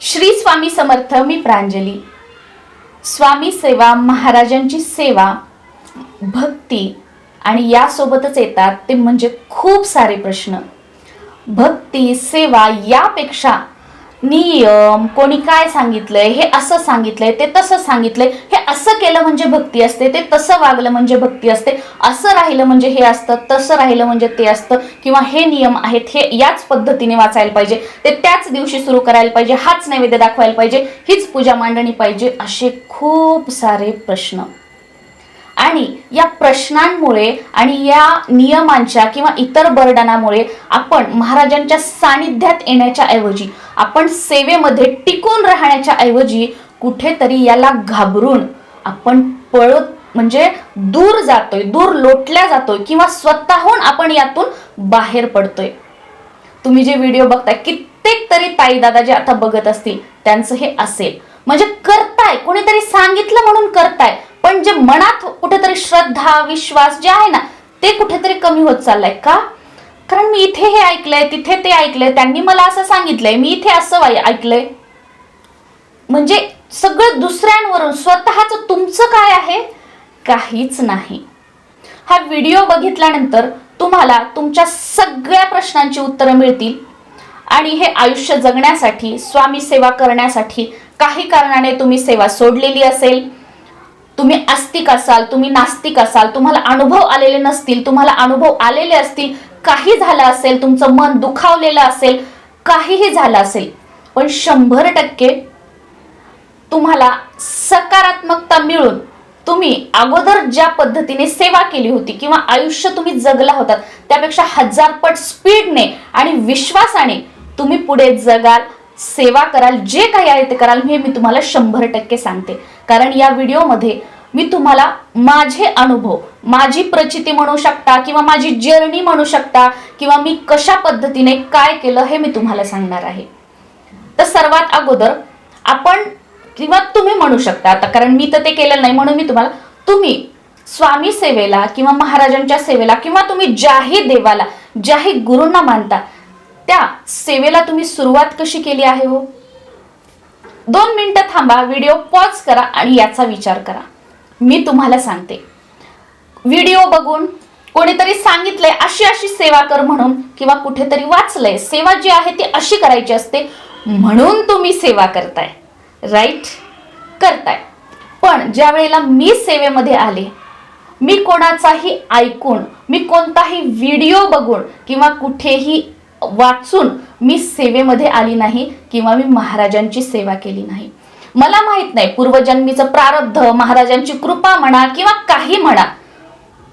श्री स्वामी समर्थ मी प्रांजली. स्वामी सेवा महाराजांची सेवा भक्ती आणि यासोबतच येतात ते म्हणजे खूप सारे प्रश्न. भक्ती सेवा यापेक्षा नियम कोणी काय सांगितलंय हे असं सांगितलंय ते तसं सांगितलंय हे असं केलं म्हणजे भक्ती असते ते तसं वागलं म्हणजे भक्ती असते असं राहिलं म्हणजे हे असतं तसं राहिलं म्हणजे ते असतं किंवा हे नियम आहेत हे याच पद्धतीने वाचायला पाहिजे ते त्याच दिवशी सुरू करायला पाहिजे हाच नैवेद्य दाखवायला पाहिजे हीच पूजा मांडणी पाहिजे असे खूप सारे प्रश्न. आणि या प्रश्नांमुळे आणि या नियमांच्या किंवा इतर बर्डनामुळे आपण महाराजांच्या सानिध्यात येण्याच्या ऐवजी आपण सेवेमध्ये टिकून राहण्याच्या ऐवजी कुठेतरी याला घाबरून आपण पळत म्हणजे दूर जातोय दूर लोटल्या जातोय किंवा स्वतःहून आपण यातून बाहेर पडतोय. तुम्ही जे व्हिडिओ बघताय कित्येक तरी ताई दादा जे आता बघत असतील त्यांचं हे असेल. म्हणजे करताय कोणीतरी सांगितलं म्हणून करताय. पण जे मनात कुठेतरी श्रद्धा विश्वास जे आहे ना ते कुठेतरी कमी होत चाललंय का? कारण मी इथे हे ऐकलंय तिथे ते ऐकलंय त्यांनी मला असं सांगितलंय मी इथे असं ऐकलंय. म्हणजे सगळं दुसऱ्यांवरून स्वतःच तुमचं काय आहे? काहीच नाही. हा व्हिडिओ बघितल्यानंतर तुम्हाला तुमच्या सगळ्या प्रश्नांची उत्तरं मिळतील. आणि हे आयुष्य जगण्यासाठी स्वामी सेवा करण्यासाठी काही कारणाने तुम्ही सेवा सोडलेली असेल. तुम्ही आस्तिक असाल तुम्ही नास्तिक असाल तुम्हाला अनुभव आलेले नसतील तुम्हाला अनुभव आलेले असतील काही झालं असेल तुमचं मन दुखावलेलं असेल काहीही झालं असेल पण शंभर टक्के तुम्हाला सकारात्मकता मिळून तुम्ही अगोदर ज्या पद्धतीने सेवा केली होती किंवा आयुष्य तुम्ही जगला होतात त्यापेक्षा हजारपट स्पीडने आणि विश्वासाने तुम्ही पुढे जगाल. सेवा कराल जे काही आहे ते कराल हे मी तुम्हाला शंभर टक्के सांगते. कारण या व्हिडिओमध्ये मी तुम्हाला माझे अनुभव माझी प्रचिती म्हणू शकता किंवा माझी जर्नी म्हणू शकता किंवा मी कशा पद्धतीने काय केलं हे मी तुम्हाला सांगणार आहे. तर सर्वात अगोदर आपण किंवा तुम्ही म्हणू शकता आता कारण मी तर ते केलेलं नाही म्हणून मी तुम्हाला तुम्ही स्वामी सेवेला किंवा महाराजांच्या सेवेला किंवा तुम्ही ज्याही देवाला ज्याही गुरूंना मानता त्या सेवेला तुम्ही सुरुवात कशी केली आहे हो? दोन मिनिटं थांबा व्हिडिओ पॉज करा आणि याचा विचार करा. मी तुम्हाला सांगते. व्हिडिओ बघून कोणीतरी सांगितलंय अशी अशी सेवा कर म्हणून किंवा कुठेतरी वाचलंय सेवा जी आहे ती अशी करायची असते म्हणून तुम्ही सेवा करताय. राईट करताय. पण ज्या वेळेला मी सेवेमध्ये आले मी कोणाचाही ऐकून मी कोणताही व्हिडिओ बघून किंवा कुठेही वाचून मी सेवेमध्ये आली नाही किंवा मी महाराजांची सेवा केली नाही. मला माहीत नाही पूर्वजन्मीचं प्रारब्ध महाराजांची कृपा म्हणा किंवा काही म्हणा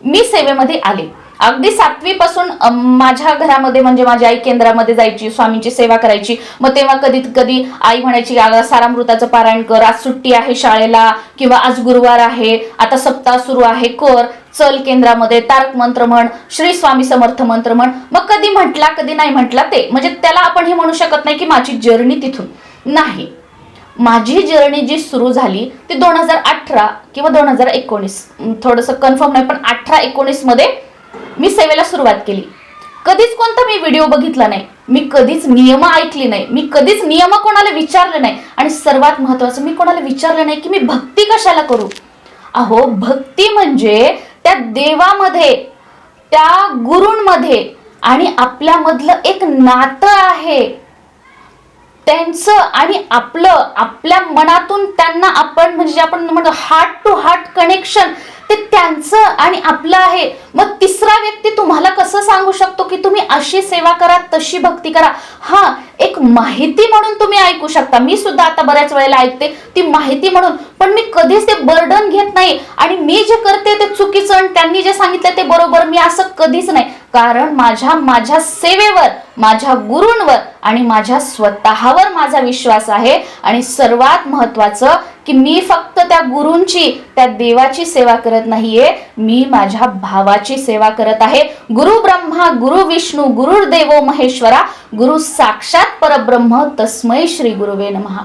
मी सेवेमध्ये आले. अगदी सातवी पासून माझ्या घरामध्ये म्हणजे माझी आई केंद्रामध्ये जायची स्वामींची सेवा करायची. मग तेव्हा कधी कधी आई म्हणायची सारामृताचं पारायण कर आज सुट्टी आहे शाळेला किंवा आज गुरुवार आहे आता सप्ताह सुरू आहे कर चल केंद्रामध्ये तारक मंत्र म्हण श्री स्वामी समर्थ मंत्र म्हण. मग कधी म्हटला कधी नाही म्हटला ते. म्हणजे त्याला आपण हे म्हणू शकत नाही की माझी जर्नी तिथून. नाही. माझी जर्नी जी सुरू झाली ती दोन हजार अठरा किंवा दोन हजार एकोणीस. थोडंसं कन्फर्म नाही पण अठरा एकोणीसमध्ये मी सेवेला सुरुवात केली. कधीच कोणता मी व्हिडिओ बघितला नाही. मी कधीच नियम ऐकली नाही. मी कधीच नियम कोणाला विचारले नाही. आणि सर्वात महत्वाचं मी कोणाला विचारलं नाही की मी भक्ती कशाला करू? अहो भक्ती म्हणजे त्या देवामध्ये त्या गुरूंमध्ये आणि आपल्यामधलं एक नातं आहे. त्यांचं आणि आपलं आपल्या मनातून त्यांना आपण म्हणजे जे आपण म्हणतो हार्ट टू हार्ट कनेक्शन ते त्यांचं आणि आपलं आहे. मग तिसरा व्यक्ती तुम्हाला कसं सांगू शकतो की तुम्ही अशी सेवा करा तशी भक्ती करा? हा एक माहिती म्हणून तुम्ही ऐकू शकता. मी सुद्धा आता बऱ्याच वेळेला ऐकते ती माहिती म्हणून. पण मी कधीच ते बर्डन घेत नाही. आणि मी जे करते ते चुकीचं आणि त्यांनी जे सांगितलं ते बरोबर. मी असं कधीच नाही. कारण माझ्या माझ्या सेवेवर माझ्या गुरूंवर आणि माझ्या स्वतःवर माझा विश्वास आहे. आणि सर्वात महत्वाचं की मी फक्त त्या गुरूंची त्या देवाची सेवा करत नाहीये. मी माझ्या भावाची सेवा करत आहे. गुरु ब्रह्मा गुरु विष्णू गुरुर्देवो महेश्वरा गुरु साक्षात परब्रह्म तस्मै श्री गुरुवे नमहा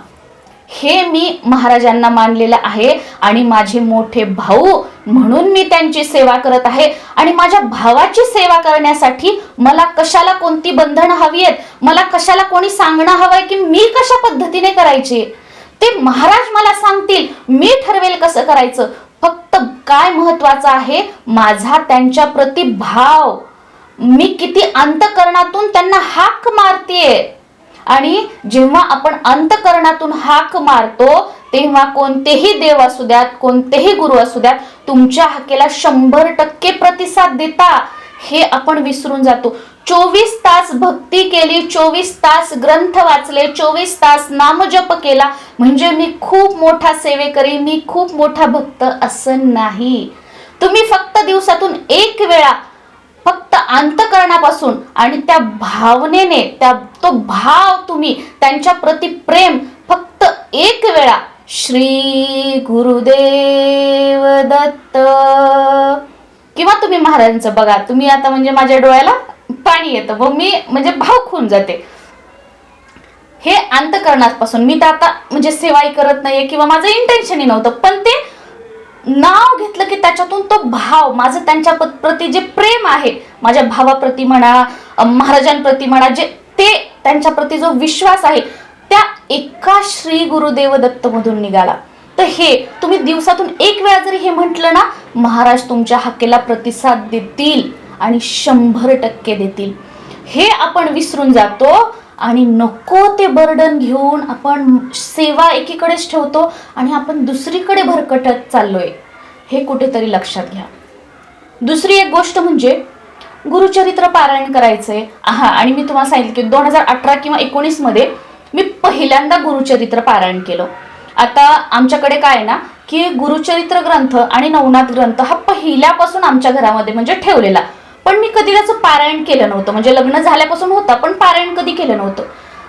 हे मी महाराजांना मानलेलं आहे आणि माझे मोठे भाऊ म्हणून मी त्यांची सेवा करत आहे. आणि माझ्या भावाची सेवा करण्यासाठी मला कशाला कोणती बंधनं हवी आहेत मला कशाला कोणी सांगणं हवंय की मी कशा पद्धतीने करायची? ते महाराज मला सांगतील मी ठरवेल कसं करायचं? फक्त काय महत्वाचं आहे? माझा त्यांच्या प्रति भाव. मी किती अंतकरणातून त्यांना हाक मारतेय. आणि जेव्हा आपण अंतकरणातून हाक मारतो तेव्हा कोणतेही देव असू द्यात कोणतेही गुरु असू द्यात तुमच्या हाकेला शंभर टक्के प्रतिसाद देता हे आपण विसरून जातो. चोवीस तास भक्ती केली चोवीस तास ग्रंथ वाचले चोवीस तास नामजप केला म्हणजे मी खूप मोठा सेवेकरी मी खूप मोठा भक्त असं नाही. तुम्ही फक्त दिवसातून एक वेळा अंतकरणापासून आणि त्या भावनेने त्या तो भाव तुम्ही त्यांच्या प्रति प्रेम फक्त एक वेळा श्री गुरुदेव दत्त. किंवा तुम्ही महाराजांचं बघा तुम्ही आता म्हणजे माझ्या डोळ्याला पाणी येतं व मी म्हणजे भाव खून जाते. हे अंतकरणापासून मी तर आता म्हणजे सेवाही करत नाहीये किंवा माझं इंटेन्शनही नव्हतं पण ते नाव घेतलं की त्याच्यातून तो भाव माझं त्यांच्या प्रती जे प्रेम आहे माझ्या भावाप्रती म्हणा महाराजांप्रती म्हणा जे ते त्यांच्या प्रती जो विश्वास आहे त्या एका श्री गुरुदेव दत्तमधून निघाला. तर हे तुम्ही दिवसातून एक वेळा जरी हे म्हटलं ना महाराज तुमच्या हाकेला प्रतिसाद देतील आणि शंभर टक्के देतील. हे आपण विसरून जातो आणि नको ते बर्डन घेऊन आपण सेवा एकीकडेच ठेवतो आणि आपण दुसरीकडे भरकटत चाललोय हे कुठेतरी लक्षात घ्या. दुसरी एक गोष्ट म्हणजे गुरुचरित्र पारायण करायचंय. हा आणि मी तुम्हाला सांगितलं की दोन हजार अठरा किंवा एकोणीसमध्ये मी पहिल्यांदा गुरुचरित्र पारायण केलं. आता आमच्याकडे काय आहे ना की गुरुचरित्र ग्रंथ आणि नवनाथ ग्रंथ हा पहिल्यापासून आमच्या घरामध्ये म्हणजे ठेवलेला. पण मी कधी त्याचं पारायण केलं नव्हतं. म्हणजे लग्न झाल्यापासून होता पण पारायण कधी केलं नव्हतं.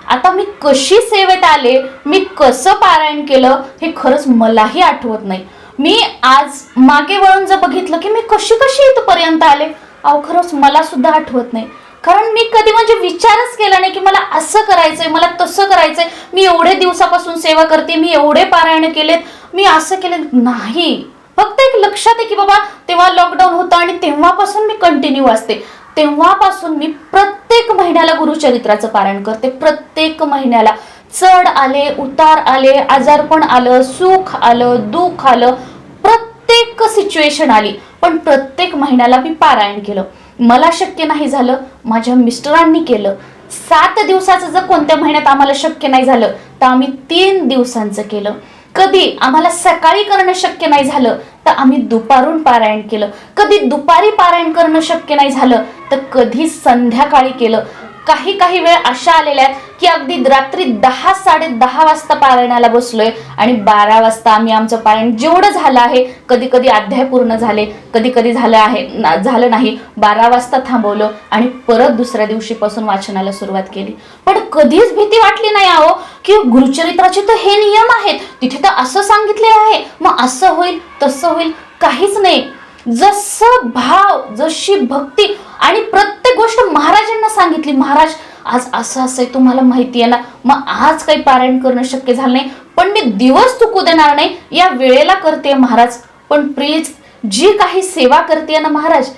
आता मी कशी सेवेत आले मी कसं पारायण केलं हे खरंच मलाही आठवत नाही. मी आज मागे वळून जर बघितलं की मी कशी कशी इथपर्यंत आले अहो खरंच मला सुद्धा आठवत नाही. कारण मी कधी म्हणजे विचारच केला नाही की मला असं करायचंय मला तसं करायचंय. मी एवढे दिवसापासून सेवा करते मी एवढे पारायण केलेत मी असं केलं नाही. फक्त एक लक्षात आहे की बाबा तेव्हा लॉकडाऊन होतं आणि तेव्हापासून मी कंटिन्यू असते तेव्हापासून मी प्रत्येक महिन्याला गुरुचरित्राचं पारायण करते. प्रत्येक महिन्याला चढ आले उतार आले आजारपण आलं सुख आलं दुःख आलं प्रत्येक सिच्युएशन आली. पण प्रत्येक महिन्याला मी पारायण केलं. मला शक्य नाही झालं माझ्या मिस्टरांनी केलं. सात दिवसाचं जर कोणत्या महिन्यात आम्हाला शक्य नाही झालं तर आम्ही तीन दिवसांचं केलं. कधी आम्हाला सकाळी करणं शक्य नाही झालं तर आम्ही दुपारून पारायण केलं. कधी दुपारी पारायण करणं शक्य नाही झालं तर कधी संध्याकाळी केलं. काही काही वेळ अशा आलेल्या आहेत की अगदी रात्री दहा साडे दहा वाजता पारायणाला बसलोय आणि बारा वाजता आम्ही आमचं पारायण जेवढं झालं आहे कधी कधी अध्याय पूर्ण झाले कधी कधी झालं आहे ना- झालं नाही बारा वाजता थांबवलं आणि परत दुसऱ्या दिवशीपासून वाचनाला सुरुवात केली. पण कधीच भीती वाटली नाही आहो की गुरुचरित्राचे तर हे नियम आहेत. तिथे तर असं सांगितले आहे. मग असं होईल तसं होईल काहीच नाही. जसं भाव जशी भक्ती आणि प्रत्येक गोष्ट महाराजांना सांगितली. महाराज आज असं असं आहे तुम्हाला माहिती आहे ना मग आज काही पारायण करणं शक्य झालं नाही. पण मी दिवस चुकू देणार नाही या वेळेला करते महाराज. पण प्लीज जी काही सेवा करते ना महाराज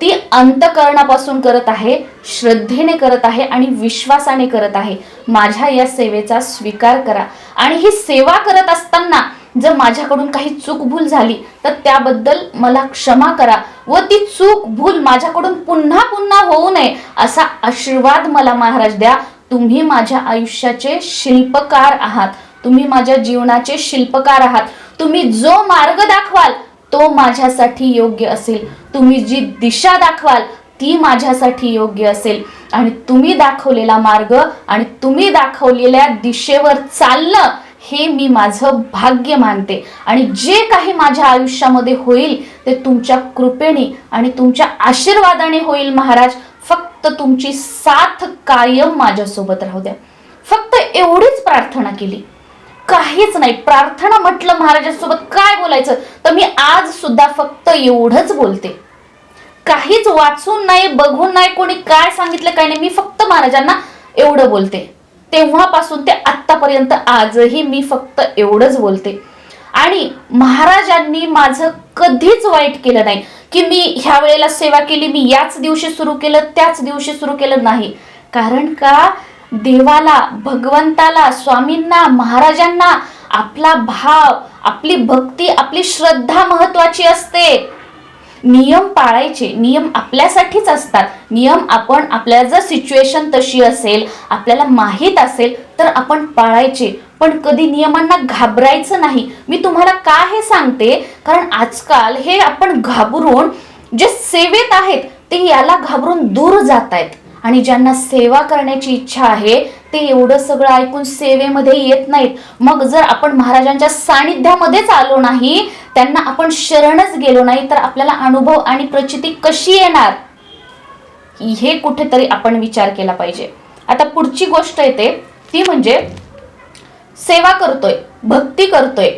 ती अंतकरणापासून करत आहे श्रद्धेने करत आहे आणि विश्वासाने करत आहे. माझ्या या सेवेचा स्वीकार करा. आणि ही सेवा करत असताना जर माझ्याकडून काही चूक भूल झाली तर त्याबद्दल मला क्षमा करा व ती चूक भूल माझ्याकडून पुन्हा पुन्हा होऊ नये असा आशीर्वाद मला महाराज द्या. तुम्ही माझ्या आयुष्याचे शिल्पकार आहात. तुम्ही माझ्या जीवनाचे शिल्पकार आहात. तुम्ही जो मार्ग दाखवाल तो माझ्यासाठी योग्य असेल. तुम्ही जी दिशा दाखवाल ती माझ्यासाठी योग्य असेल. आणि तुम्ही दाखवलेला मार्ग आणि तुम्ही दाखवलेल्या दिशेवर चालणं हे मी माझं भाग्य मानते. आणि जे काही माझ्या आयुष्यामध्ये होईल ते तुमच्या कृपेने आणि तुमच्या आशीर्वादाने होईल महाराज. फक्त तुमची साथ कायम माझ्यासोबत राहू द्या. फक्त एवढीच प्रार्थना केली. काहीच नाही. प्रार्थना म्हटलं महाराजांसोबत काय बोलायचं? तर मी आज सुद्धा फक्त एवढंच बोलते. काहीच वाचून नाही बघून नाही कोणी काय सांगितलं काय नाही मी फक्त महाराजांना एवढं बोलते. तेव्हापासून ते आत्तापर्यंत आजही मी फक्त एवढंच बोलते. आणि महाराजांनी माझं कधीच वाईट केलं नाही. की मी ह्या वेळेला सेवा केली मी याच दिवशी सुरू केलं त्याच दिवशी सुरू केलं नाही. कारण का? देवाला भगवंताला स्वामींना महाराजांना आपला भाव आपली भक्ती आपली श्रद्धा महत्वाची असते. नियम पाळायचे नियम आपल्यासाठीच असतात. नियम आपण आपल्या जर सिच्युएशन तशी असेल आपल्याला माहीत असेल तर आपण पाळायचे. पण कधी नियमांना घाबरायचं नाही. मी तुम्हाला का हे सांगते? कारण आजकाल हे आपण घाबरून जे सेवेत आहेत ते याला घाबरून दूर जात आहेत आणि ज्यांना सेवा करण्याची इच्छा आहे ते एवढं सगळं ऐकून सेवेमध्ये येत नाहीत. मग जर आपण महाराजांच्या सानिध्यामध्येच आलो नाही त्यांना आपण शरणच गेलो नाही तर आपल्याला अनुभव आणि प्रचिती कशी येणार? हे कुठेतरी आपण विचार केला पाहिजे. आता पुढची गोष्ट येते ती म्हणजे सेवा करतोय भक्ती करतोय.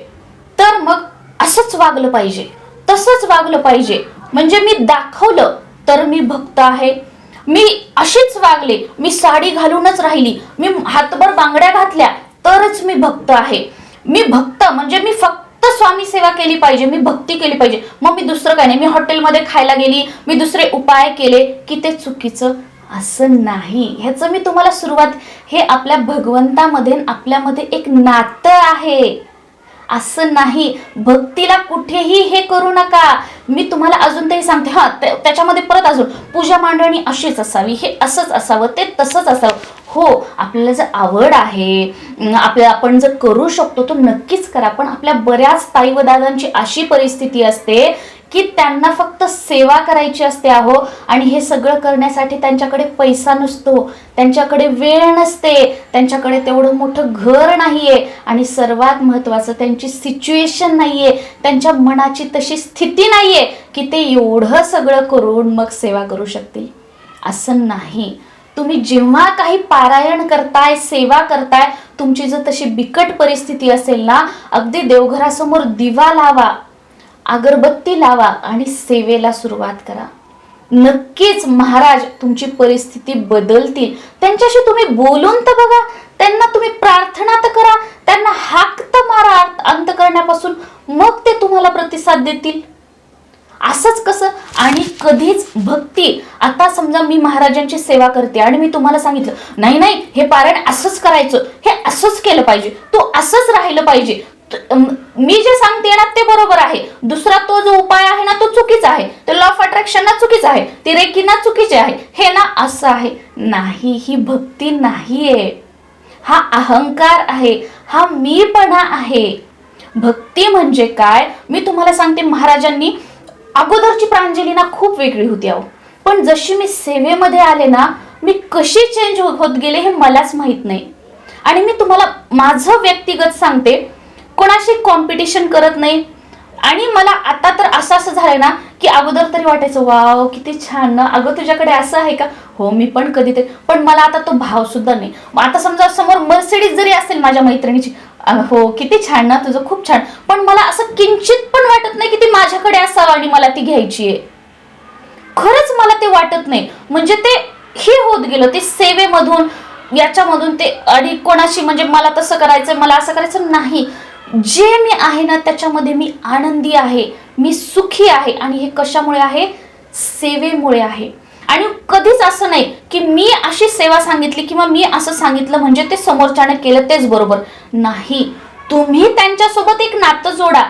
तर मग असंच वागलं पाहिजे तसंच वागलं पाहिजे. म्हणजे मी दाखवलं तर मी भक्त आहे. मी अशीच वागले मी साडी घालूनच राहिली मी हातभर बांगड्या घातल्या तरच मी भक्त आहे. मी भक्त म्हणजे मी फक्त स्वामी सेवा केली पाहिजे मी भक्ती केली पाहिजे. मग मी दुसरं काय नाही मी हॉटेलमध्ये खायला गेली मी दुसरे उपाय केले की ते चुकीचं असं नाही. ह्याचं मी तुम्हाला सुरुवात हे आपल्या भगवंतामध्ये आपल्यामध्ये एक नातं आहे. असं नाही. भक्तीला कुठेही हे करू नका. मी तुम्हाला अजून तरी सांगते हा त्याच्यामध्ये परत अजून. पूजा मांडणी अशीच असावी हे असंच असावं ते तसंच असावं. हो आपल्याला जर आवड आहे आपल्या आपण जर करू शकतो तो नक्कीच करा. पण आपल्या बऱ्याच ताई व दादांची अशी परिस्थिती असते की त्यांना फक्त सेवा करायची असते अहो आणि हे सगळं करण्यासाठी त्यांच्याकडे पैसा नसतो त्यांच्याकडे वेळ नसते त्यांच्याकडे तेवढं मोठं घर नाहीये आणि सर्वात महत्त्वाचं त्यांची सिच्युएशन नाहीये त्यांच्या मनाची तशी स्थिती नाहीये की ते एवढं सगळं करून मग सेवा करू शकतील. असं नाही. तुम्ही जेव्हा काही पारायण करताय सेवा करताय तुमची जर तशी बिकट परिस्थिती असेल ना अगदी देवघरासमोर दिवा लावा. अगरबत्ती लावा आणि सेवेला सुरुवात करा. नक्कीच महाराज तुमची परिस्थिती बदलतील. त्यांच्याशी तुम्ही बोलून तर बघा. त्यांना तुम्ही प्रार्थना तर करा. त्यांना हाक तर मारा अंत करण्यापासून. मग ते तुम्हाला प्रतिसाद देतील. असंच कसं? आणि कधीच भक्ती. आता समजा मी महाराजांची सेवा करते आणि मी तुम्हाला सांगितलं नाही नाही हे पारायण असंच करायचं. हे असंच केलं पाहिजे. तू असंच राहिलं पाहिजे. मी जे सांगते ना ते बरोबर आहे. दुसरा तो जो उपाय आहे ना तो चुकीचा आहे. तो लॉ ऑफ अट्रॅक्शन ना चुकीचा आहे. ती रेखी ना चुकीचे आहे. हे ना असं आहे. नाही ही भक्ती नाहीये. हा अहंकार आहे. हा मीपणा आहे. भक्ती म्हणजे काय? मी तुम्हाला सांगते महाराजांनी अगोदरची प्रांजली ना खूप वेगळी होती अहो. पण जशी मी सेवेमध्ये आले ना मी कशी चेंज होत गेले हे मलाच माहीत नाही. आणि मी तुम्हाला माझं व्यक्तिगत सांगते कोणाशी कॉम्पिटिशन करत नाही. आणि मला आता तर असं असं झालंय ना की अगोदर तरी वाटायचं वाव किती छान ना. अगं तुझ्याकडे असं आहे का? हो मी पण कधीतरी पण मला आता तो भाव सुद्धा नाही. मग आता समजा समोर मर्सिडीज जरी असेल माझ्या मैत्रिणीची हो किती छान ना तुझं खूप छान. पण मला असं किंचित पण वाटत नाही की ती माझ्याकडे असावं आणि मला ती घ्यायची आहे खरंच मला ते वाटत नाही. म्हणजे ते हे होत गेलं ते सेवेमधून याच्यामधून ते आणि कोणाशी म्हणजे मला तसं करायचं मला असं करायचं नाही. जे मी आहे ना त्याच्यामध्ये मी आनंदी आहे मी सुखी आहे आणि हे कशामुळे आहे? सेवेमुळे आहे. आणि कधीच असं नाही की मी अशी सेवा सांगितली किंवा मी असं सांगितलं म्हणजे ते समोरच्याने केलं तेच बरोबर. नाही. तुम्ही त्यांच्यासोबत एक नातं जोडा.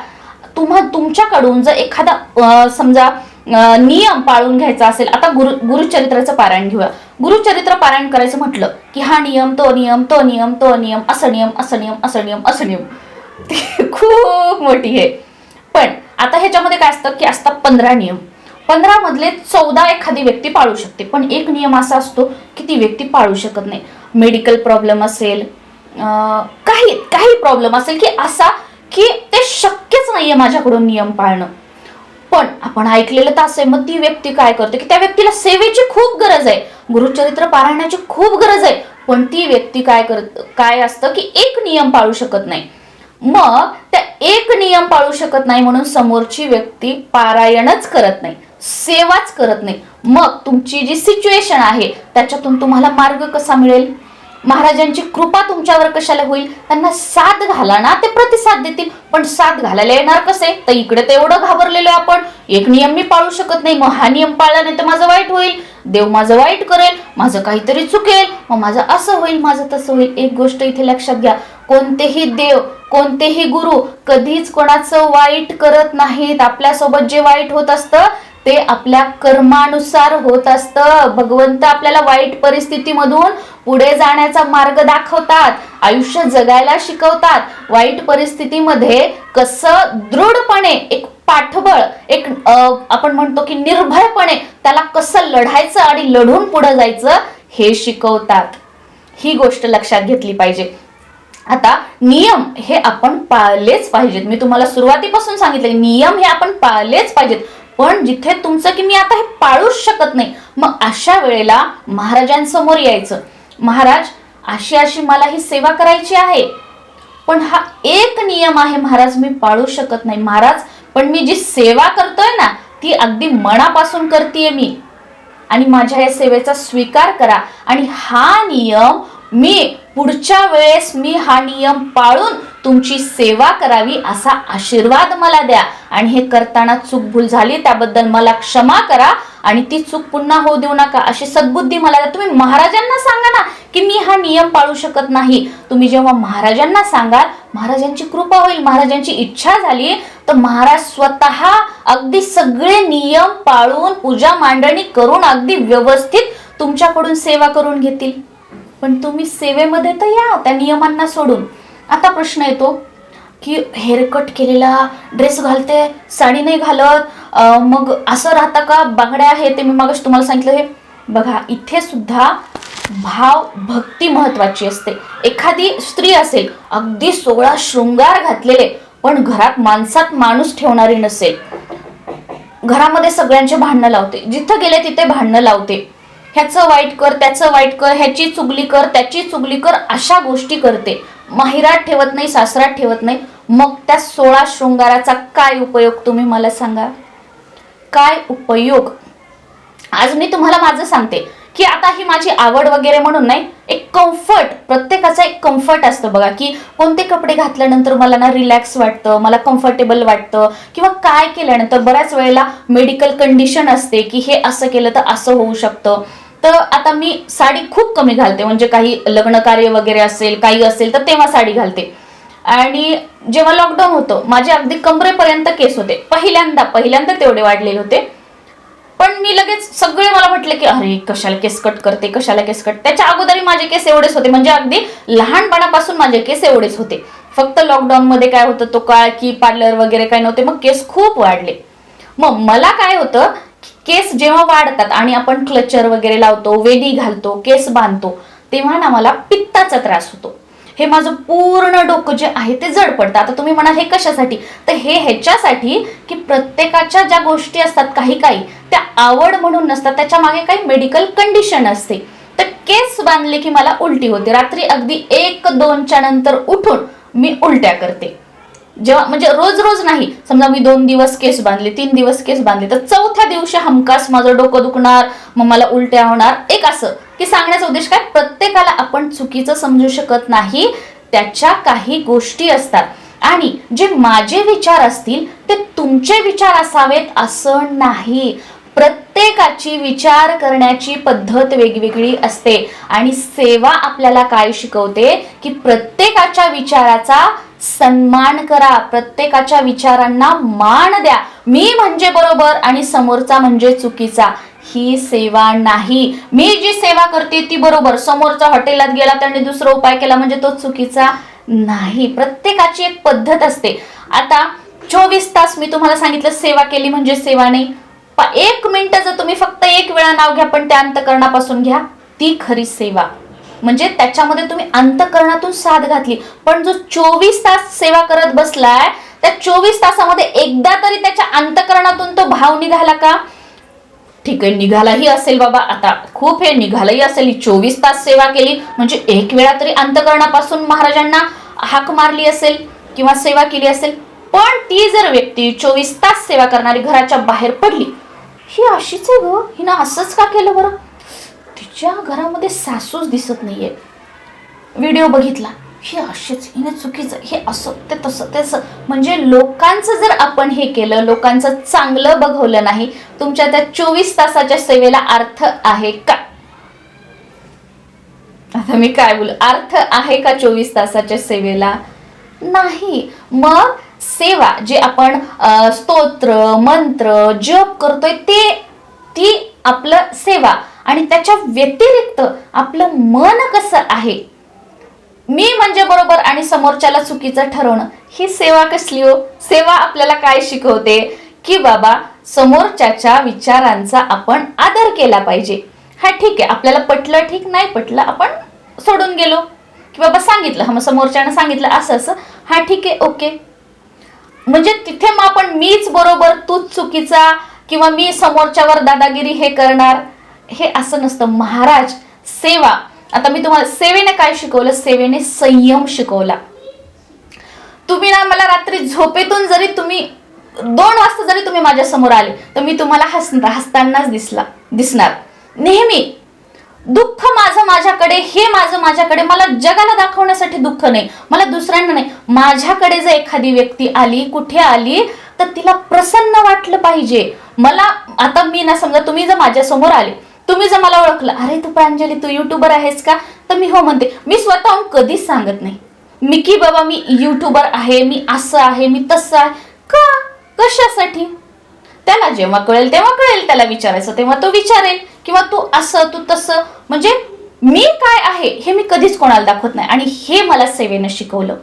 तुम्हा तुमच्याकडून जर एखादा समजा नियम पाळून घ्यायचा असेल आता गुरु गुरुचरित्राचं पारायण घेऊया. गुरुचरित्र पारायण करायचं म्हटलं की हा नियम तो नियम तो नियम तो नियम असं नियम असं नियम असं नियम असं नियम. ती खूप मोठी आहे पण आता ह्याच्यामध्ये काय असतं की असतात पंधरा नियम. पंधरा मधले चौदा एखादी व्यक्ती पाळू शकते पण एक नियम असा असतो की ती व्यक्ती पाळू शकत नाही. मेडिकल प्रॉब्लेम असेल काही काही प्रॉब्लेम असेल की असा की ते शक्यच नाहीये माझ्याकडून नियम पाळणं. पण आपण ऐकलेलं तर असं आहे मग ती व्यक्ती काय करते की त्या व्यक्तीला सेवेची खूप गरज आहे. गुरुचरित्र पारायणाची खूप गरज आहे. पण ती व्यक्ती काय करत काय असतं की एक नियम पाळू शकत नाही. मग त्या एक नियम पाळू शकत नाही म्हणून समोरची व्यक्ती पारायणच करत नाही सेवाच करत नाही. मग तुमची जी सिच्युएशन आहे त्याच्यातून तुम्हाला मार्ग कसा मिळेल? महाराजांची कृपा तुमच्यावर कशाला होईल? त्यांना साथ घाला ना ते प्रतिसाद देतील. पण साथ घालायला येणार कसे? तर इकडे तर एवढं घाबरलेलो आपण. एक नियम मी पाळू शकत नाही. मग हा नियम पाळला नाही तर माझं वाईट होईल. देव माझं वाईट करेल. माझं काहीतरी चुकेल. मग माझं असं होईल माझं तसं होईल. एक गोष्ट इथे लक्षात घ्या. कोणतेही देव कोणतेही गुरु कधीच कोणाचं वाईट करत नाहीत. आपल्यासोबत जे वाईट होत असतं ते आपल्या कर्मानुसार होत असतं. भगवंत आपल्याला वाईट परिस्थितीमधून पुढे जाण्याचा मार्ग दाखवतात आयुष्य जगायला शिकवतात. वाईट परिस्थितीमध्ये कसं दृढपणे एक पाठबळ एक आपण म्हणतो की निर्भयपणे त्याला कसं लढायचं आणि लढून पुढे जायचं हे शिकवतात. ही गोष्ट लक्षात घेतली पाहिजे. आता नियम हे आपण पाळलेच पाहिजेत. मी तुम्हाला सुरुवातीपासून सांगितले नियम हे आपण पाळलेच पाहिजेत. पण जिथे तुमचं की मी आता हे पाळूच शकत नाही मग अशा वेळेला महाराजांसमोर यायचं. महाराज अशी अशी मला ही सेवा करायची आहे. पण हा एक नियम आहे महाराज मी पाळू शकत नाही. महाराज पण मी जी सेवा करतोय ना ती अगदी मनापासून करतेय मी. आणि माझ्या या सेवेचा स्वीकार करा. आणि हा नियम मी पुढच्या वेळेस मी हा नियम पाळून तुमची सेवा करावी असा आशीर्वाद मला द्या. आणि हे करताना चूक भूल झाली त्याबद्दल मला क्षमा करा आणि ती चूक पुन्हा होऊ देऊ नका अशी सद्बुद्धी मला द्या. तुम्ही महाराजांना सांगा ना की मी हा नियम पाळू शकत नाही. तुम्ही जेव्हा महाराजांना सांगाल महाराजांची कृपा होईल महाराजांची इच्छा झाली तर महाराज स्वतः अगदी सगळे नियम पाळून पूजा मांडणी करून अगदी व्यवस्थित तुमच्याकडून सेवा करून घेतील. पण तुम्ही सेवेमध्ये तर या त्या नियमांना सोडून. आता प्रश्न येतो की हेअरकट केलेला ड्रेस घालते साडी नाही घालत मग असं राहतं का? बांगड्या आहे ते मी मागच तुम्हाला सांगितलं हे बघा इथे सुद्धा भाव भक्ती महत्वाची असते. एखादी स्त्री असेल अगदी सोळा शृंगार घातलेले पण घरात माणसात माणूस ठेवणारी नसेल. घरामध्ये सगळ्यांचे भांडणं लावते. जिथं गेले तिथे भांडणं लावते. ह्याचं वाईट कर त्याचं वाईट कर ह्याची चुगली कर त्याची चुगली कर अशा गोष्टी करते. माहिरात ठेवत नाही सासरात ठेवत नाही. मग त्या सोळा शृंगाराचा काय उपयोग तुम्ही मला सांगा? काय उपयोग? आज मी तुम्हाला माझं सांगते की आता ही माझी आवड वगैरे म्हणून नाही एक कम्फर्ट प्रत्येकाचा एक कम्फर्ट असतं बघा की कोणते कपडे घातल्यानंतर मला ना रिलॅक्स वाटतं मला कम्फर्टेबल वाटतं किंवा काय केल्यानंतर बऱ्याच वेळेला मेडिकल कंडिशन असते की हे असं केलं तर असं होऊ शकतं. तर आता मी साडी खूप कमी घालते म्हणजे काही लग्न कार्य वगैरे असेल काही असेल तर तेव्हा साडी घालते. आणि जेव्हा लॉकडाऊन होतं माझे अगदी कमरेपर्यंत केस होते. पहिल्यांदा पहिल्यांदा तेवढे वाढलेले होते. पण मी लगेच सगळे मला म्हटले की अरे कशाला केस कट करते कशाला केस कट? त्याच्या अगोदरही माझे केस एवढेच होते. म्हणजे अगदी लहानपणापासून माझे केस एवढेच होते. फक्त लॉकडाऊन मध्ये काय होतं तो काळ की पार्लर वगैरे काय नव्हते मग केस खूप वाढले. मग मला काय होतं केस जेव्हा वाढतात आणि आपण क्लचर वगैरे लावतो वेडी घालतो केस बांधतो तेव्हा ना मला पित्ताचा त्रास होतो. हे माझं पूर्ण डोकं जे आहे ते जड पडतं. आता तुम्ही म्हणाल हे कशासाठी? तर हे ह्याच्यासाठी की प्रत्येकाच्या ज्या गोष्टी असतात काही काही त्या आवड म्हणून नसतात. त्याच्यामागे काही मेडिकल कंडिशन असते. तर केस बांधले की मला उलटी होते. रात्री अगदी एक दोनच्या नंतर उठून मी उलट्या करते. जेव्हा म्हणजे रोज रोज नाही. समजा मी दोन दिवस केस बांधले तीन दिवस केस बांधले तर चौथ्या दिवशी हमखास माझं डोकं दुखणार मग मला उलट्या होणार. एक असं की सांगण्याचा उद्देश काय? प्रत्येकाला आपण चुकीचं समजू शकत नाही त्याच्या काही गोष्टी असतात. आणि जे माझे विचार असतील ते तुमचे विचार असावेत असं नाही. प्रत्येकाची विचार करण्याची पद्धत वेगवेगळी असते. आणि सेवा आपल्याला काय शिकवते? की प्रत्येकाच्या विचाराचा सन्मान करा. प्रत्येकाच्या विचारांना मान द्या. मी म्हणजे बरोबर आणि समोरचा म्हणजे चुकीचा. ही सेवा नाही. मी जी सेवा करते ती बरोबर. समोरचा हॉटेलात गेला त्याने दुसरा उपाय केला म्हणजे तो चुकीचा नाही. प्रत्येकाची एक पद्धत असते. आता चोवीस तास मी तुम्हाला सांगितलं सेवा केली म्हणजे सेवा नाही. एक मिनिट जर तुम्ही फक्त एक वेळा नाव घ्या पण त्या अंतकरणापासून घ्या. ती खरी सेवा. म्हणजे त्याच्यामध्ये तुम्ही अंतकरणातून साथ घातली. पण जो चोवीस तास सेवा करत बसलाय त्या चोवीस तासामध्ये एकदा तरी त्याच्या अंतकरणातून तो भाव निघाला का? ठीक आहे निघालाही असेल बाबा. आता खूप हे निघालाही असेल. चोवीस तास सेवा केली म्हणजे एक वेळा तरी अंतकरणापासून महाराजांना हाक मारली असेल किंवा सेवा केली असेल. पण ती जर व्यक्ती चोवीस तास सेवा करणारी घराच्या बाहेर पडली ही अशीच आहे ग? हिनं असंच का केलं बरं? तिच्या घरामध्ये सासूच दिसत नाहीये. व्हिडिओ बघितला. हे असेच हिने चुकीचं हे असं ते तसं तसं म्हणजे लोकांचं जर आपण हे केलं लोकांचं चांगलं बघवलं नाही तुमच्या त्या चोवीस तासाच्या सेवेला अर्थ आहे का? आता मी काय बोलू? अर्थ आहे का चोवीस तासाच्या सेवेला? नाही. मग सेवा जे आपण स्तोत्र मंत्र जप करतोय ते ती आपलं सेवा. आणि त्याच्या व्यतिरिक्त आपलं मन कसं आहे? मी म्हणजे बरोबर आणि समोरच्याला चुकीचं ठरवणं ही सेवा कसली हो? सेवा आपल्याला काय शिकवते? की बाबा समोरच्याच्या विचारांचा आपण आदर केला पाहिजे. हा ठीक आहे आपल्याला पटलं ठीक नाही पटलं आपण सोडून गेलो. की बाबा सांगितलं हा मग समोरच्यानं सांगितलं असं असं. हा ठीक आहे ओके. म्हणजे तिथे मग आपण मीच बरोबर तूच चुकीचा किंवा मी समोरच्यावर दादागिरी हे करणार. हे असं नसतं. महाराज सेवा. आता मी तुम्हाला सेवेने काय शिकवलं? सेवेने संयम शिकवला. तुम्ही ना मला रात्री झोपेतून जरी तुम्ही दोन वाजता जरी तुम्ही माझ्यासमोर आले तर मी तुम्हाला हस हसतानाच दिसला दिसणार. नेहमी. दुःख माझं माझ्याकडे हे माझं माझ्याकडे मला जगाला दाखवण्यासाठी दुःख नाही मला दुसऱ्यांना नाही. माझ्याकडे जर एखादी व्यक्ती आली कुठे आली तर तिला प्रसन्न वाटलं पाहिजे. मला आता मी ना समजा तुम्ही जर माझ्यासमोर आले तुम्ही जर मला ओळखलं अरे तू प्रांजली तू युट्यूबर आहेस का? तर मी हो म्हणते. मी स्वतःहून कधीच सांगत नाही. मी की बाबा मी युट्यूबर आहे मी असं आहे मी तसं आहे. का? कशासाठी? त्याला जेव्हा कळेल तेव्हा कळेल त्याला विचारायचं तेव्हा तो विचारेल किंवा तू असं तू तसं. म्हणजे मी काय आहे हे मी कधीच कोणाला दाखवत नाही. आणि हे मला सेवेनं शिकवलं.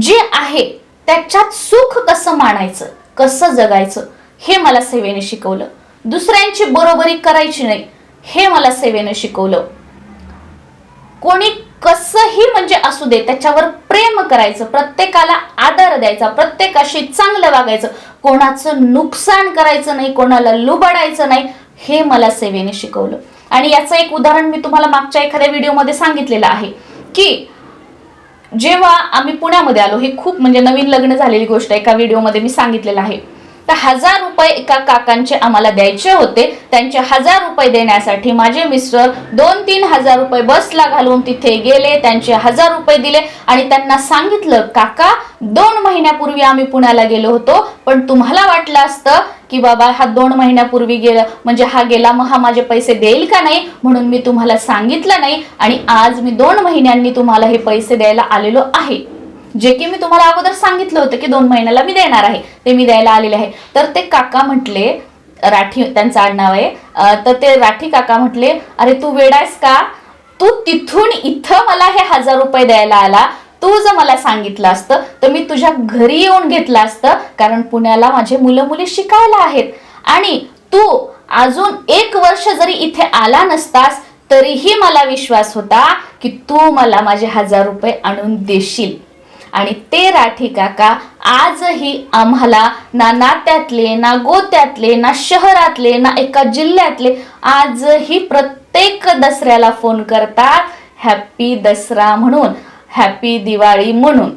जे आहे त्याच्यात सुख कसं मानायचं कसं जगायचं हे मला सेवेने शिकवलं. दुसऱ्यांची बरोबरी करायची नाही. हे मला सेवेनं शिकवलं. कोणी कसंही म्हणजे असू दे त्याच्यावर प्रेम करायचं प्रत्येकाला आदर द्यायचा प्रत्येकाशी चांगलं वागायचं कोणाचं नुकसान करायचं नाही कोणाला लुबाडायचं नाही हे मला सेवेने शिकवलं. आणि याचं एक उदाहरण मी तुम्हाला मागच्या एखाद्या व्हिडिओमध्ये सांगितलेलं आहे की जेव्हा आम्ही पुण्यामध्ये आलो हे खूप म्हणजे नवीन लग्न झालेली गोष्ट एका व्हिडिओमध्ये मी सांगितलेलं आहे. तर हजार रुपये एका काकांचे आम्हाला द्यायचे होते. त्यांचे हजार रुपये देण्यासाठी माझे मिस्टर दोन तीन हजार रुपये बसला घालून तिथे गेले. त्यांचे हजार रुपये दिले आणि त्यांना सांगितलं काका दोन महिन्यापूर्वी आम्ही पुण्याला गेलो होतो पण तुम्हाला वाटलं असतं की बाबा हा दोन महिन्यापूर्वी गेला म्हणजे हा गेला मग हा माझे पैसे देईल का नाही? म्हणून मी तुम्हाला सांगितलं नाही आणि आज मी दोन महिन्यांनी तुम्हाला हे पैसे द्यायला आलेलो आहे. जे की मी तुम्हाला अगोदर सांगितलं होतं की दोन महिन्याला मी देणार आहे. ते मी द्यायला आलेले आहे. तर ते काका म्हटले राठी त्यांचं आडनाव आहे. तर ते राठी काका म्हटले अरे तू वेडायस का? तू तिथून इथं मला हे हजार रुपये द्यायला आला. तू जर मला सांगितलं असतं तर मी तुझ्या घरी येऊन घेतलं असतं कारण पुण्याला माझे मुलं मुली शिकायला आहेत. आणि तू अजून एक वर्ष जरी इथे आला नसतास तरीही मला विश्वास होता की तू मला माझे हजार रुपये आणून देशील. आणि ते राठी काका आजही आम्हाला ना नात्यातले ना गोत्यातले ना शहरातले ना एका जिल्ह्यातले आजही प्रत्येक दसऱ्याला फोन करतात. हॅपी दसरा म्हणून हॅपी दिवाळी म्हणून.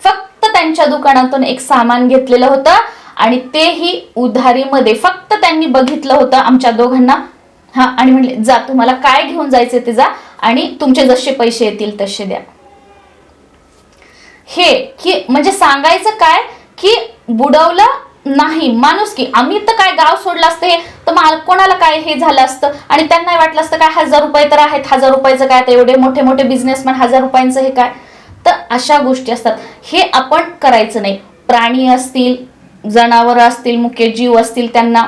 फक्त त्यांच्या दुकानातून एक सामान घेतलेलं होतं आणि तेही उधारीमध्ये फक्त त्यांनी बघितलं होतं आमच्या दोघांना. हा आणि म्हणले जा तुम्हाला काय घेऊन जायचे ते जा आणि तुमचे जसे पैसे येतील तसे द्या. हे की म्हणजे सांगायचं काय की बुडवलं नाही माणूस की. आम्ही तर काय गाव सोडलं असतं हे तर मग कोणाला काय हे झालं असतं? आणि त्यांना वाटलं असतं काय हजार रुपये तर आहेत हजार रुपयाचं काय तर एवढे मोठे मोठे बिझनेसमॅन हजार रुपयांचं हे काय? तर अशा गोष्टी असतात. हे आपण करायचं नाही. प्राणी असतील जनावरं असतील मुख्य जीव असतील त्यांना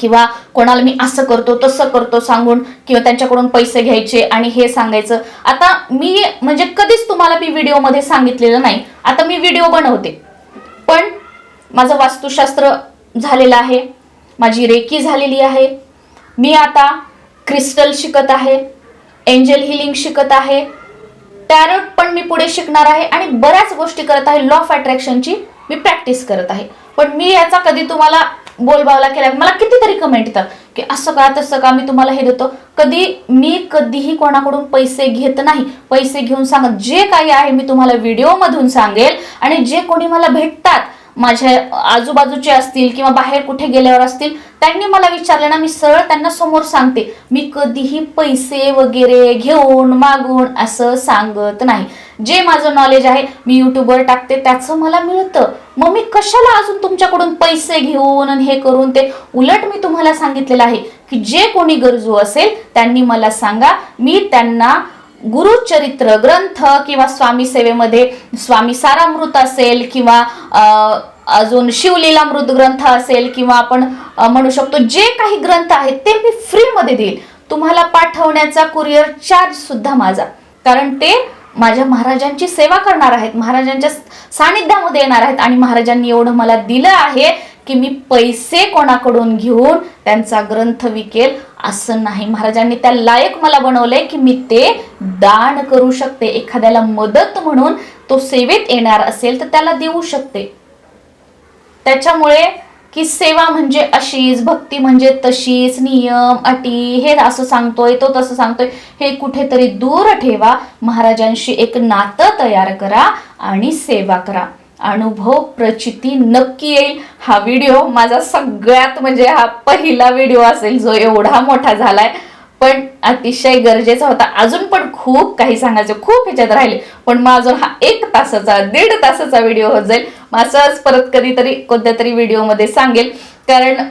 किंवा कोणाला मी असं करतो तसं करतो सांगून किंवा त्यांच्याकडून पैसे घ्यायचे आणि हे सांगायचं. आता मी म्हणजे कधीच तुम्हाला मी व्हिडिओमध्ये सांगितलेलं नाही. आता मी व्हिडिओ बनवते. पण माझं वास्तुशास्त्र झालेलं आहे. माझी रेकी झालेली आहे. मी आता क्रिस्टल शिकत आहे. एंजल हिलिंग शिकत आहे. टॅरोट पण मी पुढे शिकणार आहे आणि बऱ्याच गोष्टी करत आहे. लॉ ऑफ अट्रॅक्शनची मी प्रॅक्टिस करत आहे. पण मी याचा कधी तुम्हाला बोलबावला केला. मला कितीतरी कमेंट येतात की असं का तसं का मी तुम्हाला हे देतो. कधी मी कधीही कोणाकडून पैसे घेत नाही. पैसे घेऊन सांगत. जे काही आहे मी तुम्हाला व्हिडिओमधून सांगेल आणि जे कोणी मला भेटतात माझ्या आजूबाजूचे असतील किंवा बाहेर कुठे गेल्यावर असतील त्यांनी मला विचारलं ना मी सरळ त्यांना समोर सांगते. मी कधीही पैसे वगैरे घेऊन मागून असं सांगत नाही. जे माझं नॉलेज आहे मी युट्यूबवर टाकते त्याचं मला मिळतं. मग मी कशाला अजून तुमच्याकडून पैसे घेऊन आणि हे करून ते? उलट मी तुम्हाला सांगितलेलं आहे की जे कोणी गरजू असेल त्यांनी मला सांगा. मी त्यांना गुरुचरित्र ग्रंथ किंवा स्वामी सेवेमध्ये स्वामी सारामृत असेल किंवा अजून शिवलीलामृत ग्रंथ असेल किंवा आपण म्हणू शकतो जे काही ग्रंथ आहेत ते मी फ्रीमध्ये देईल. तुम्हाला पाठवण्याचा कुरिअर चार्ज सुद्धा माझा. कारण ते माझ्या महाराजांची सेवा करणार आहेत महाराजांच्या सानिध्यामध्ये येणार आहेत आणि महाराजांनी एवढं मला दिलं आहे की मी पैसे कोणाकडून घेऊन त्यांचा ग्रंथ विकेल असं नाही. महाराजांनी त्या लायक मला बनवलंय की मी ते दान करू शकते. एखाद्याला मदत म्हणून तो सेवेत येणार असेल तर त्याला देऊ शकते. त्याच्यामुळे की सेवा म्हणजे अशीच भक्ती म्हणजे तशीच नियम अटी हे असं सांगतोय तो तसं सांगतोय. हे कुठेतरी दूर ठेवा. महाराजांशी एक नातं तयार करा आणि सेवा करा. अनुभव प्रचिती नक्की येईल. हा व्हिडिओ माझा सगळ्यात म्हणजे हा पहिला व्हिडिओ असेल जो एवढा मोठा झालाय. पण अतिशय गरजेचा होता. अजून पण खूप काही सांगायचं खूप ह्याच्यात राहिले. पण मग अजून हा एक तासाचा दीड तासाचा व्हिडिओ होत जाईल. मग असंच परत कधीतरी कोणत्या तरी व्हिडिओमध्ये सांगेल. कारण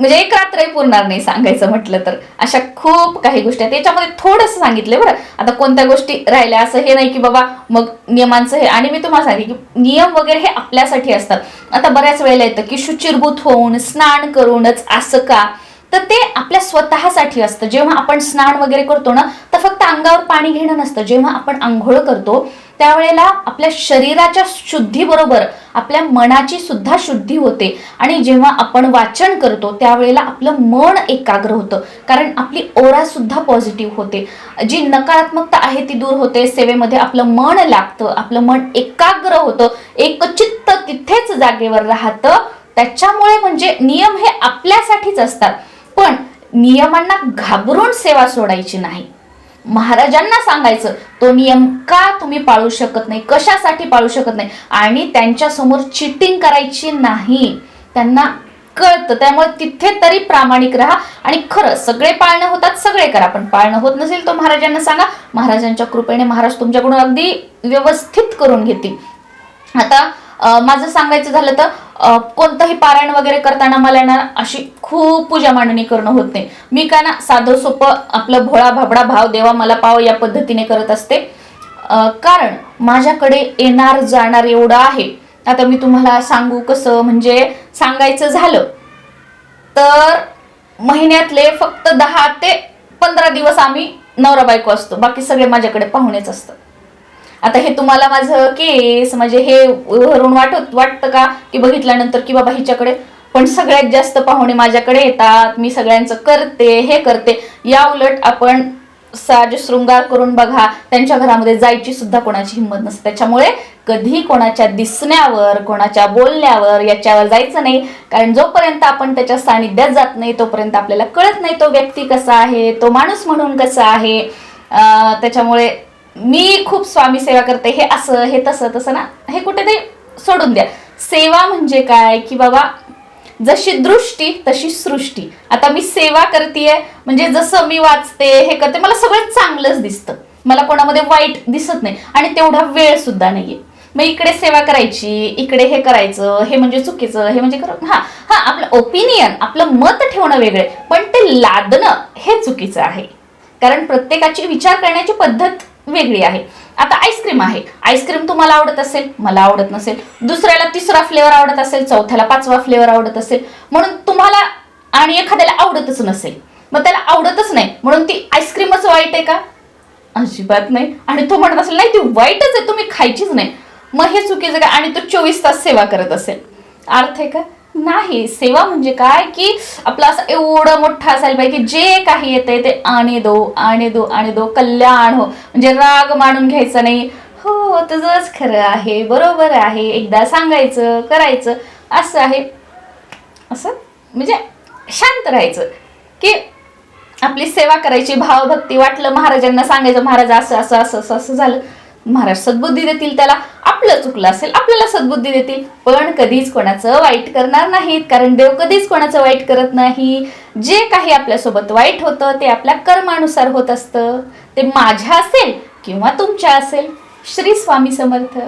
म्हणजे एक रात्रही पुरणार नाही सांगायचं म्हटलं तर. अशा खूप काही गोष्टी आहेत. त्याच्यामध्ये थोडंसं सांगितलं बरं. आता कोणत्या गोष्टी राहिल्या असं हे नाही की बाबा मग नियमांचं हे. आणि मी तुम्हाला सांगितलं की नियम वगैरे हे आपल्यासाठी असतात. आता बऱ्याच वेळेला येतं की शुचिरभूत होऊन स्नान करूनच असं का? तर ते आपल्या स्वतःसाठी असतं. जेव्हा आपण स्नान वगैरे करतो ना तर फक्त अंगावर पाणी घेणं नसतं. जेव्हा आपण आंघोळ करतो त्यावेळेला आपल्या शरीराच्या शुद्धीबरोबर आपल्या मनाची सुद्धा शुद्धी होते. आणि जेव्हा आपण वाचन करतो त्यावेळेला आपलं मन एकाग्र होतं. कारण आपली ओरा सुद्धा पॉझिटिव्ह होते. जी नकारात्मकता आहे ती दूर होते. सेवेमध्ये आपलं मन लागतं आपलं मन एकाग्र होतं. एकचित्त तिथेच जागेवर राहतं. त्याच्यामुळे म्हणजे नियम हे आपल्यासाठीच असतात. पण नियमांना घाबरून सेवा सोडायची नाही. महाराजांना सांगायचं तो नियम का तुम्ही पाळू शकत नाही? कशासाठी पाळू शकत नाही? आणि त्यांच्यासमोर चिटिंग करायची नाही. त्यांना कळतं. त्यामुळे तिथे तरी प्रामाणिक राहा. आणि खरं सगळे पाळणं होतात सगळे करा. पण पाळणं होत नसेल तो महाराजांना सांगा. महाराजांच्या कृपेने महाराज तुमच्याकडून अगदी व्यवस्थित करून घेतील. आता माझं सांगायचं झालं तर कोणतंही पारायण वगैरे करताना मला ना अशी खूप पूजा मांडणी करणं होत नाही. मी काय ना साधं सोपं आपलं भोळा भाबडा भाव देवा मला पाव या पद्धतीने करत असते. कारण माझ्याकडे येणार जाणार एवढं आहे. आता मी तुम्हाला सांगू कसं म्हणजे सांगायचं झालं तर महिन्यातले फक्त दहा ते पंधरा दिवस आम्ही नवरा बायको असतो. बाकी सगळे माझ्याकडे पाहुणेच असतात. आता हे तुम्हाला माझं केस म्हणजे हे वरून वाटत वाटतं का? की बघितल्यानंतर की बाबा हिच्याकडे पण सगळ्यात जास्त पाहुणे माझ्याकडे येतात मी सगळ्यांचं करते हे करते. या उलट आपण साज शृंगार करून बघा त्यांच्या घरामध्ये जायची सुद्धा कोणाची हिंमत नसते. त्याच्यामुळे कधी कोणाच्या दिसण्यावर कोणाच्या बोलण्यावर याच्यावर जायचं नाही. कारण जोपर्यंत आपण त्याच्या सानिध्यात जात नाही तोपर्यंत आपल्याला कळत नाही तो व्यक्ती कसा आहे तो माणूस म्हणून कसा आहे. त्याच्यामुळे मी खूप स्वामी सेवा करते हे असं हे तसं तसं ना हे कुठे ते सोडून द्या. सेवा म्हणजे काय? की बाबा जशी दृष्टी तशी सृष्टी. आता मी सेवा करतेय म्हणजे जसं मी वाचते हे करते मला सगळं चांगलंच दिसतं. मला कोणामध्ये वाईट दिसत नाही. आणि तेवढा वेळ सुद्धा नाहीये. मग इकडे सेवा करायची इकडे हे करायचं हे म्हणजे चुकीचं हे म्हणजे खरं हा हा आपलं ओपिनियन आपलं मत ठेवणं वेगळे. पण ते लादणं हे चुकीचं आहे. कारण प्रत्येकाची विचार करण्याची पद्धत वेगळी आहे. आता आईस्क्रीम आहे. आईस्क्रीम तुम्हाला आवडत असेल मला आवडत नसेल. दुसऱ्याला तिसरा फ्लेवर आवडत असेल चौथ्याला पाचवा फ्लेवर आवडत असेल. म्हणून तुम्हाला आणि एखाद्याला आवडतच नसेल. मग त्याला आवडतच नाही. म्हणून ती आईस्क्रीमच वाईट आहे का? अजिबात नाही. आणि तो म्हणत असेल नाही ती वाईटच आहे. तुम्ही खायचीच नाही. मग हे चुकीचं काय आणि तो चोवीस तास सेवा करत असेल. अर्थ आहे का? नाही. सेवा म्हणजे काय? की आपलं असं एवढं मोठं असायला पाहिजे की जे काही येतंय ते आणे दो आणे दो आणे दो कल्याण हो. म्हणजे राग मानून घ्यायचा नाही. हो तुझंच खरं आहे. बरोबर आहे. एकदा सांगायचं करायचं असं आहे. असं? म्हणजे शांत राहायचं. की आपली सेवा करायची भावभक्ती वाटलं महाराजांना सांगायचं महाराज असं असं असं असं असं झालं. महाराज सद्बुद्धी देतील त्याला. आपलं चुकलं असेल आपल्याला सद्बुद्धी देतील. पण कधीच कोणाचं वाईट करणार नाहीत कारण देव कधीच कोणाचं वाईट करत नाही. जे काही आपल्यासोबत वाईट होतं ते आपल्या कर्मानुसार होत असतं. ते माझ्या असेल किंवा तुमच्या असेल. श्री स्वामी समर्थ.